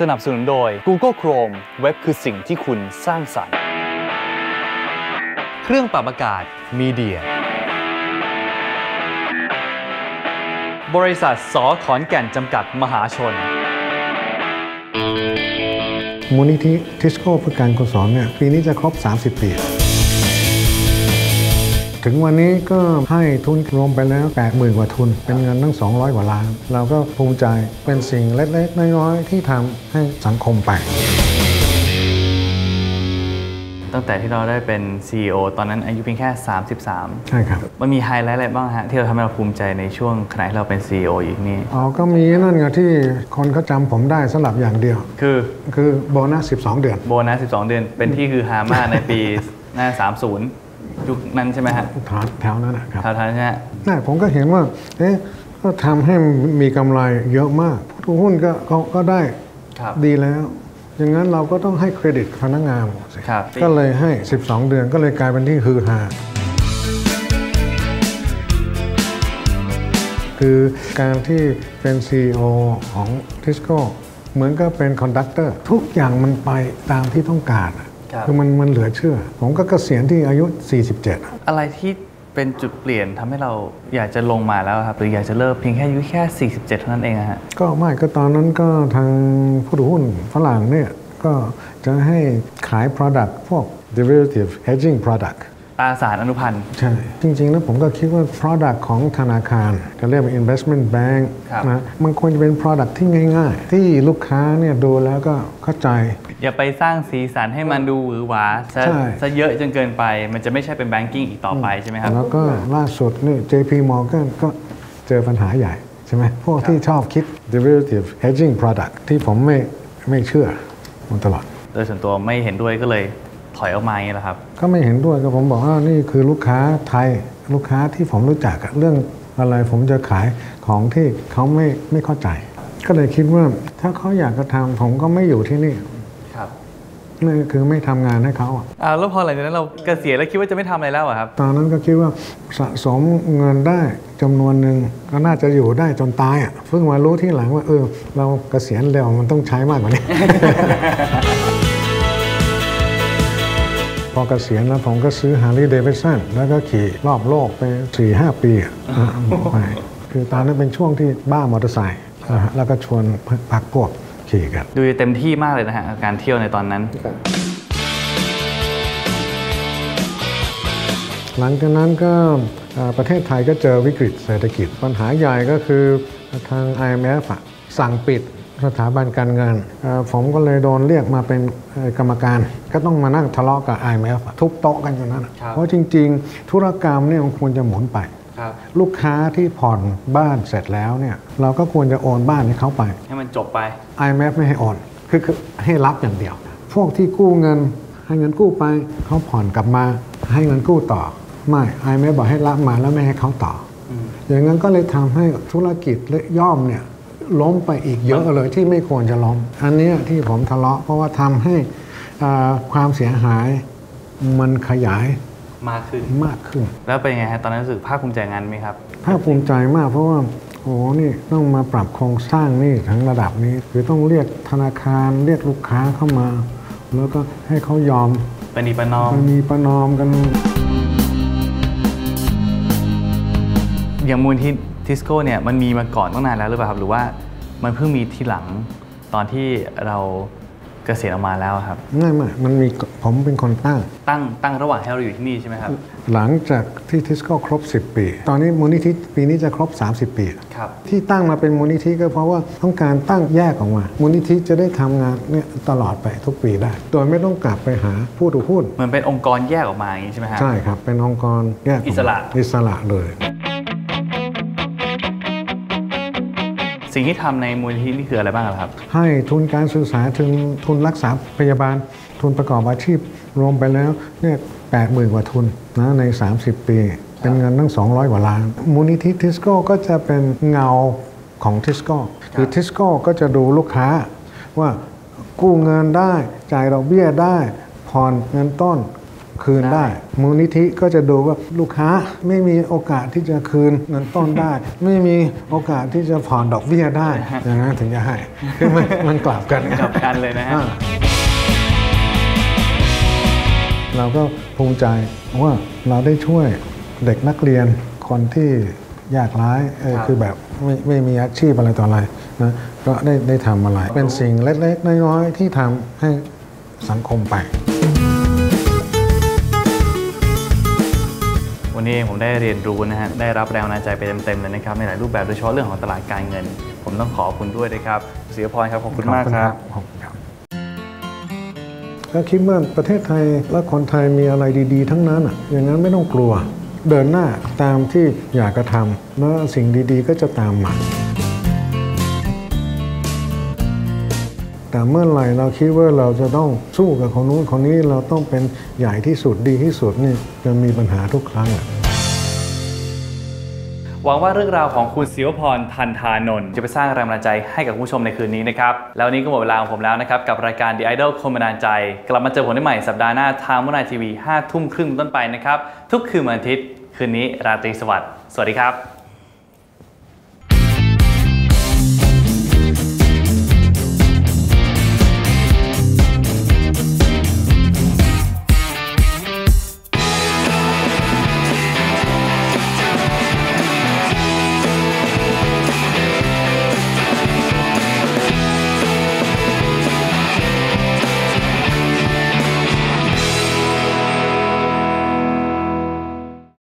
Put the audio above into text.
สนับสนุนโดย Google Chrome เว็บคือสิ่งที่คุณสร้างสรรค์ เครื่องปรับอากาศมีเดีย บริษัทสอขอนแก่นจำกัดมหาชน มูลนิธิทิสโก้เพื่อการกุศลเนี่ยปีนี้จะครบ 30 ปี ถึงวันนี้ก็ให้ทุนรวมไปแล้ว 80,000 กว่าทุน เป็นเงินตั้ง 200 กว่าล้าน เราก็ภูมิใจเป็นสิ่งเล็กๆ น้อยๆ ที่ทำให้สังคมไป ตั้งแต่ที่เราได้เป็น CEO ตอนนั้นอายุเพียงแค่ 33 ใช่ครับ มันมีไฮไลท์อะไรบ้างฮะ ที่เราทำให้เราภูมิใจในช่วงขณะที่เราเป็น CEO อยู่ที่นี่ อ๋อ ก็มีนั่นไงที่คนเขาจำผมได้สำหรับอย่างเดียว คือคือโบนัส 12 เดือน โบนัส 12 เดือน เป็นที่คือฮามากในปีหน้า30 ยุคนั้นใช่ไหมฮะแถวแถวนั้นนะครับทาวทันใช่ไหมฮะน่ผมก็เห็นว่าเอ๊ะก็ทำให้มีกำไรเยอะมากผู้หุ้นก็ก็ก็ได้ครับดีแล้ว อย่างนั้นเราก็ต้องให้เครดิตพนักงานสิครับก็เลยให้ 12 เดือนก็เลยกลายเป็นที่ฮือฮาคือการที่เป็น CEO ของทิสโก้เหมือนก็เป็นคอนดักเตอร์ทุกอย่างมันไปตามที่ต้องการอะ ครับคือมันมันเหลือเชื่อ ผมก็เกษียณที่อายุ 47 อะอะไรที่เป็นจุดเปลี่ยนทำให้เราอยากจะลงมาแล้วครับหรืออยากจะเลิกเพียงแค่อายุแค่ 47 เท่านั้นเองอะฮะก็ไม่ก็ตอนนั้นก็ทางผู้ถือหุ้นฝรั่งเนี่ยก็จะให้ขาย Product พวก derivative hedging product ตราสารอนุพันธ์ ใช่ จริง ๆ แล้วผมก็คิดว่า Product ของธนาคารจะเรียกว่า investment bank ครับนะมันควรจะเป็น Product ที่ง่าย ๆ ที่ลูกค้าเนี่ยดูแล้วก็เข้าใจ อย่าไปสร้างสีสันให้มันดูหวือหวาซะใช่ซะเยอะจนเกินไป มันจะไม่ใช่เป็นแบงกิ้งอีกต่อไปใช่ไหมครับ แล้วก็ล่าสุดนี่ JP Morgan ก็เจอปัญหาใหญ่ใช่ไหมพวกที่ชอบคิด derivative hedging product ที่ผมไม่ไม่เชื่อมาตลอดโดยส่วนตัวไม่เห็นด้วยก็เลย ถอยออกมาอย่างนี้แหละครับ ก็ไม่เห็นด้วยก็ผมบอกว่านี่คือลูกค้าไทยลูกค้าที่ผมรู้จักอะเรื่องอะไรผมจะขายของที่เขาไม่ไม่เข้าใจ ก็เลยคิดว่าถ้าเขาอยากจะทำผมก็ไม่อยู่ที่นี่ครับนั่นคือไม่ทำงานให้เขาอะอ่าแล้วพอหลังจากนั้นเราเกษียณแล้วคิดว่าจะไม่ทำอะไรแล้วอะครับ ตอนนั้นก็คิดว่าสะสมเงินได้จำนวนหนึ่งก็น่าจะอยู่ได้จนตายอะเพิ่งมารู้ที่หลังว่าเออ เราเกษียณเร็วมันต้องใช้มากกว่านี้ พอเกษียณแล้วผมก็ซื้อ Harley Davidson แล้วก็ขี่รอบโลกไป4-5ปีอะอะไปคือตอนนั้นเป็นช่วงที่บ้ามอเตอร์ไซค์นะฮะแล้วก็ชวนพักพวกขี่กันดูเต็มที่มากเลยนะฮะกับการเที่ยวในตอนนั้น หลังจากนั้นก็เอ่อประเทศไทยก็เจอวิกฤตเศรษฐกิจ ปัญหาใหญ่ก็คือทาง IMF อะสั่งปิด สถาบันการเงินเอ่อผมก็เลยโดนเรียกมาเป็นเอ่อกรรมการ ก็ต้องมานั่งทะเลาะกับ IMF อะทุบโต๊ะกันอยู่นั่นอะครับเพราะจริง ๆ ธุรกรรมเนี่ยมันควรจะหมุนไปครับลูกค้าที่ผ่อนบ้านเสร็จแล้วเนี่ยเราก็ควรจะโอนบ้านให้เขาไป ให้มันจบไป IMF ไม่ให้โอนคือคือให้รับอย่างเดียว พวกที่กู้เงินให้เงินกู้ไปเขาผ่อนกลับมาให้เงินกู้ต่อ ไม่ IMF บอกให้รับมาแล้วไม่ให้เขาต่อออย่างนั้นก็เลยทำให้ธุรกิจและย่อมเนี่ย ล้มไปอีกเยอะเลยที่ไม่ควรจะล้ม อันเนี้ยที่ผมทะเลาะเพราะว่าทำให้อ่าความเสียหายมันขยายมากขึ้นมากขึ้น แล้วเป็นยังไงฮะตอนนั้นรู้สึกภาคภูมิใจงานไหมครับ ภาคภูมิใจมากเพราะว่าโอ้โหนี่ต้องมาปรับโครงสร้างหนี่ทั้งระดับนี้ คือต้องเรียกธนาคารเรียกลูกค้าเข้ามา แล้วก็ให้เขายอมปณีประนอมไปมีประนอมกันอย่างมูลที่ ทิสโก้เนี่ยมันมีมาก่อนตั้งนานแล้วหรือเปล่าครับ หรือว่ามันเพิ่งมีทีหลังตอนที่เราเกษียณออกมาแล้วครับง่ายมากมันมีผมเป็นคนตั้ง ตั้งตั้งระหว่างให้เราอยู่ที่นี่ใช่ไหมครับ หลังจากที่ทิสโก้ครบ 10 ปี ตอนนี้มูลนิธิปีนี้จะครบ 30 ปีครับที่ตั้งมาเป็นมูลนิธิก็เพราะว่าต้องการตั้งแยกออกมามูลนิธิจะได้ทำงานเนี่ยตลอดไปทุกปีได้ โดยไม่ต้องกลับไปหาผู้ถือหุ้นเหมือนเป็นองค์กรแยกออกมาอย่างนี้ใช่ไหมฮะใช่ครับเป็นองค์กรแยกกมาอิสระอิสระเลย สิ่งที่ทำในมูลนิธินี่คืออะไรบ้างครับ ให้ทุนการศึกษาทุนทุนรักษาพยาบาล ทุนประกอบอาชีพรวมไปแล้วเนี่ยแปดหมื่นกว่าทุนนะใน 30 ปี เป็นเงินตั้ง 200 กว่าล้าน มูลนิธิทิสโก้ก็จะเป็นเงาของทิสโก้คือทิสโก้ก็จะดูลูกค้าว่ากู้เงินได้จ่ายดอกเบี้ยได้ผ่อนเงินต้น คืนได้ มูลนิธิก็จะดูว่าลูกค้าไม่มีโอกาสที่จะคืนเงินต้นได้ ไม่มีโอกาสที่จะผ่อนดอกเบี้ยได้อย่างนั้นถึงจะให้คือมันมันกลับกันกลับกันเลยนะฮะอ่าเราก็ภูมิใจว่าเราได้ช่วยเด็กนักเรียนคนที่ยากไร้เออครับคือแบบไม่ไม่มีอาชีพอะไรต่ออะไรนะก็ได้ได้ทำอะไร เป็นสิ่งเล็กๆน้อยๆที่ทำให้สังคมไป วันนี้เองผมได้เรียนรู้นะฮะได้รับแรงบันดาลใจไปเต็มๆเลยนะครับในหลายรูปแบบโดยเฉพาะเรื่องของตลาดการเงิน ผมต้องขอบคุณด้วยนะครับเสียพรครับขอบคุณมากครับขอบคุณครับก็คิดว่าประเทศไทยและคนไทยมีอะไรดี ๆ ทั้งนั้นอะอย่างนั้นไม่ต้องกลัว เดินหน้าตามที่อยากกระทำแล้วสิ่งดีๆ ก็จะตามมา แต่เมื่อไหร่เราคิดว่าเราจะต้องสู้กับคนนู้นคนนี้เราต้องเป็นใหญ่ที่สุดดีที่สุดนี่จะมีปัญหาทุกครั้งอะหวังว่าเรื่องราวของคุณศิวพรทันทานนท์จะไปสร้างแรงบันดาลใจให้กับผู้ชมในคืนนี้นะครับ แล้วนี้ก็หมดเวลาของผมแล้วนะครับ กับรายการ The Idol คนบันดาลใจ กลับมาเจอผมได้ใหม่สัปดาห์หน้าทางมนายทีวี5ทุ่มครึ่งต้นไปนะครับ ทุกคืนวันอาทิตย์ คืนนี้ราตรีสวัสดิ์สวัสดีครับ